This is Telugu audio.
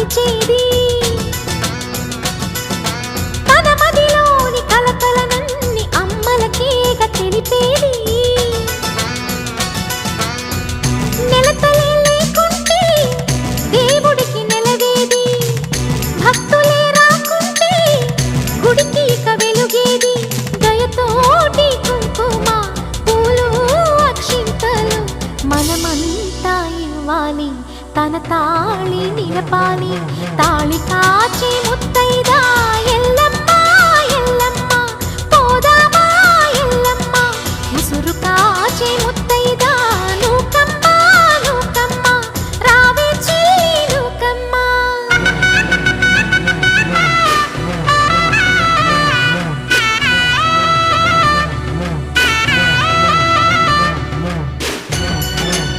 వచ్చేది తన మదిలోని కలకలనన్ని అమ్మలకేగ తెలిపేది. దేవుడికి నెలవేది. భక్తులే రాకుంటే గుడికి ఇక వెలుగేది. దయతోటి కుంకుమ పూలు అక్షింతలు మనమంతా ఇవ్వాలి. தன தாளி நிலப்பானி தாளி காட்சி முத்து